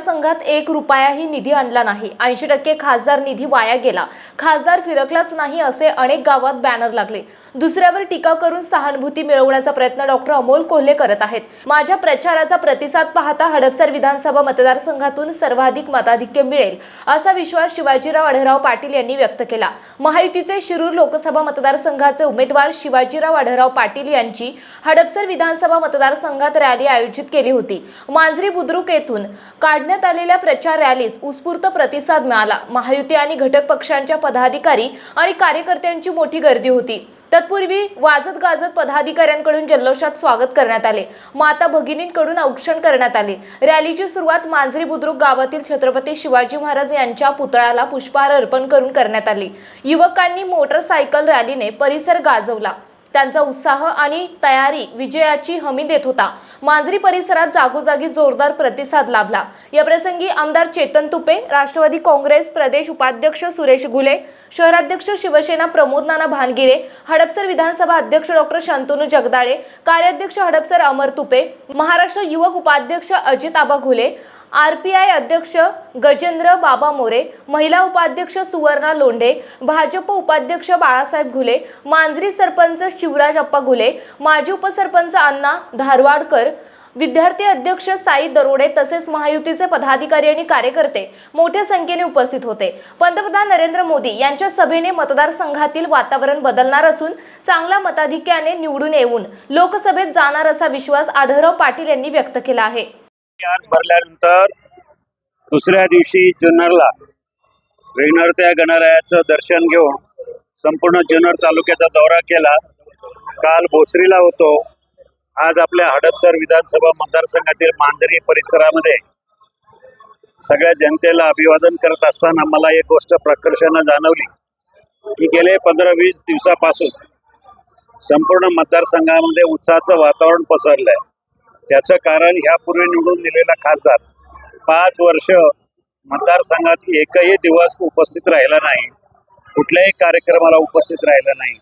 मतदारसंघात एक रुपयाही निधी आणला नाही. ऐंशी टक्के खासदार निधी वाया गेला. खासदार फिरकलाच नाही असे अनेक गावात बॅनर लागले. दुसऱ्यावर टीका करून सहानुभूती मिळवण्याचा प्रयत्न डॉक्टर अमोल कोल्हे करत आहेत. माझ्या प्रचाराचा प्रतिसाद पाहता हडपसर विधानसभा मतदारसंघातून सर्वाधिक मताधिक्य मिळेल असा विश्वास शिवाजीराव आढळराव पाटील यांनी व्यक्त केला. महायुतीचे शिरूर लोकसभा मतदारसंघाचे उमेदवार शिवाजीराव आढळराव पाटील यांची हडपसर विधानसभा मतदारसंघात रॅली आयोजित केली होती. मांजरी बुद्रुक येथून काढण्यात आलेल्या प्रचार रॅलीस उत्स्फूर्त प्रतिसाद मिळाला. महायुती आणि घटक पक्षांच्या पदाधिकारी आणि कार्यकर्त्यांची मोठी गर्दी होती. तत्पूर्वी वाजत गाजत पदाधिकाऱ्यांकडून जल्लोषात स्वागत करण्यात आले. माता भगिनींकडून औक्षण करण्यात आले. रॅलीची सुरुवात मांजरी बुद्रुक गावातील छत्रपती शिवाजी महाराज यांच्या पुतळ्याला पुष्पहार अर्पण करून करण्यात आली. युवकांनी मोटरसायकल रॅलीने परिसर गाजवला. त्यांचा उत्साह आणि तयारी विजयाची हमी देत होता. मांजरी परिसरात जागोजागी जोरदार प्रतिसाद लाभला. या प्रसंगी आमदार चेतन तुपे राष्ट्रवादी काँग्रेस प्रदेश उपाध्यक्ष सुरेश घुले शहराध्यक्ष शिवसेना प्रमोद नाना भानगिरे हडपसर विधानसभा अध्यक्ष डॉक्टर शांतनू जगदाळे कार्याध्यक्ष हडपसर अमर तुपे महाराष्ट्र युवक उपाध्यक्ष Ajit Aba Ghule R P I अध्यक्ष गजेंद्र बाबा मोरे महिला उपाध्यक्ष सुवर्णा लोंढे भाजप उपाध्यक्ष बाळासाहेब घुले मांजरी सरपंच शिवराज अप्पा घुले माजी उपसरपंच अण्णा धारवाडकर विद्यार्थी अध्यक्ष साई दरोडे तसेच महायुतीचे पदाधिकारी आणि कार्यकर्ते मोठ्या संख्येने उपस्थित होते. पंतप्रधान नरेंद्र मोदी यांच्या सभेने मतदारसंघातील वातावरण बदलणार असून चांगल्या मताधिक्याने निवडून येऊन लोकसभेत जाणार असा विश्वास आढळराव पाटील यांनी व्यक्त केला आहे. अर्ज भरल्यानंतर दुसऱ्या दिवशी जुन्नरला वेगनरत्या गणरायाचं दर्शन घेऊन संपूर्ण जुन्नर तालुक्याचा दौरा केला. काल भोसरीला होतो. आज आपल्या हडपसर विधानसभा मतदारसंघातील मांजरी परिसरामध्ये सगळ्या जनतेला अभिवादन करत असताना मला एक गोष्ट प्रकर्षानं जाणवली की गेले पंधरा वीस दिवसापासून संपूर्ण मतदारसंघामध्ये उत्साहाचं वातावरण पसरलंय. त्याचं कारण ह्यापूर्वी निवडून दिलेला खासदार पाच वर्ष मतदारसंघात एकही दिवस उपस्थित राहिला नाही. कुठल्याही कार्यक्रमाला उपस्थित राहिला नाही.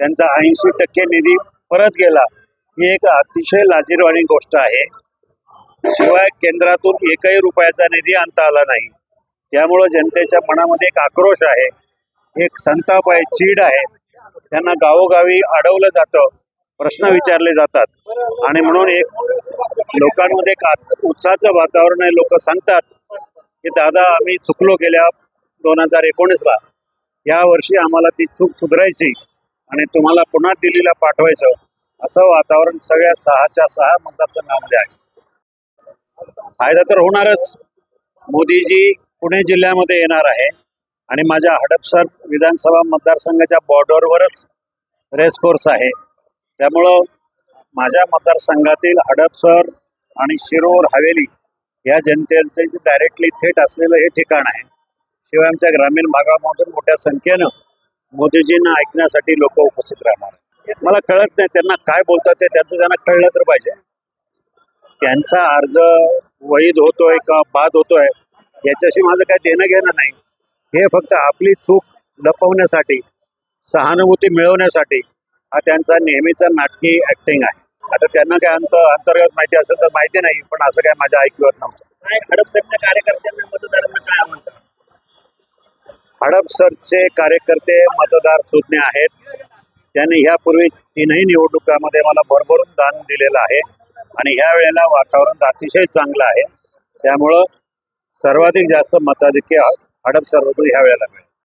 त्यांचा ऐंशी टक्के निधी परत गेला. ही एक अतिशय लाजीरवाणी गोष्ट आहे. शिवाय केंद्रातून एकही रुपयाचा निधी आणता आला नाही. त्यामुळं जनतेच्या मनामध्ये एक आक्रोश आहे. एक संताप आहे चीड आहे. त्यांना गावोगावी अडवलं जातं. प्रश्न विचारले जातात. आणि म्हणून एक लोकांमध्ये एक उत्साहाचं वातावरण आहे. लोक सांगतात की दादा आम्ही चुकलो गेल्या दोन हजार एकोणीसला. या वर्षी आम्हाला ती चूक सुधारायची आणि तुम्हाला पुन्हा दिल्लीला पाठवायचं. असं वातावरण सगळ्या सहाच्या सहा मतदारसंघामध्ये आहे. फायदा तर होणारच. मोदीजी पुणे जिल्ह्यामध्ये येणार आहे. आणि माझ्या हडपसर विधानसभा मतदारसंघाच्या बॉर्डरवरच रेस कोर्स आहे. त्यामुळं माझ्या मतदारसंघातील हडपसर आणि शिरोर हवेली या जनतेचे डायरेक्टली थेट असलेलं हे ठिकाण आहे. शिवाय आमच्या ग्रामीण भागामधून मोठ्या संख्येनं मोदीजींना ऐकण्यासाठी लोक उपस्थित राहणार मला कळत नाही त्यांना काय बोलतात ते त्यांचं त्यांना कळलं तर पाहिजे. त्यांचा अर्ज वैध होतोय का बाद होतोय याच्याशी माझं काय देणं घेणं नाही. हे फक्त आपली चूक लपवण्यासाठी सहानुभूती मिळवण्यासाठी हा त्यांचा नेहमीचा नाटकी ऍक्टिंग आहे. आता त्यांना काय अंत अंतर्गत माहिती असेल तर माहिती नाही पण असं काय माझ्या ऐकवत नव्हतं. हडपसरच्या कार्यकर्त्यांना मतदारांना काय हडपसरचे कार्यकर्ते मतदार सुज्ञ आहेत. त्यांनी ह्यापूर्वी तीनही निवडणुकामध्ये मला भरभरून दान दिलेलं आहे. आणि ह्या वेळेला वातावरण अतिशय चांगलं आहे. त्यामुळं सर्वाधिक जास्त मताधिक्य हडपसरमधून ह्या वेळेला मिळेल.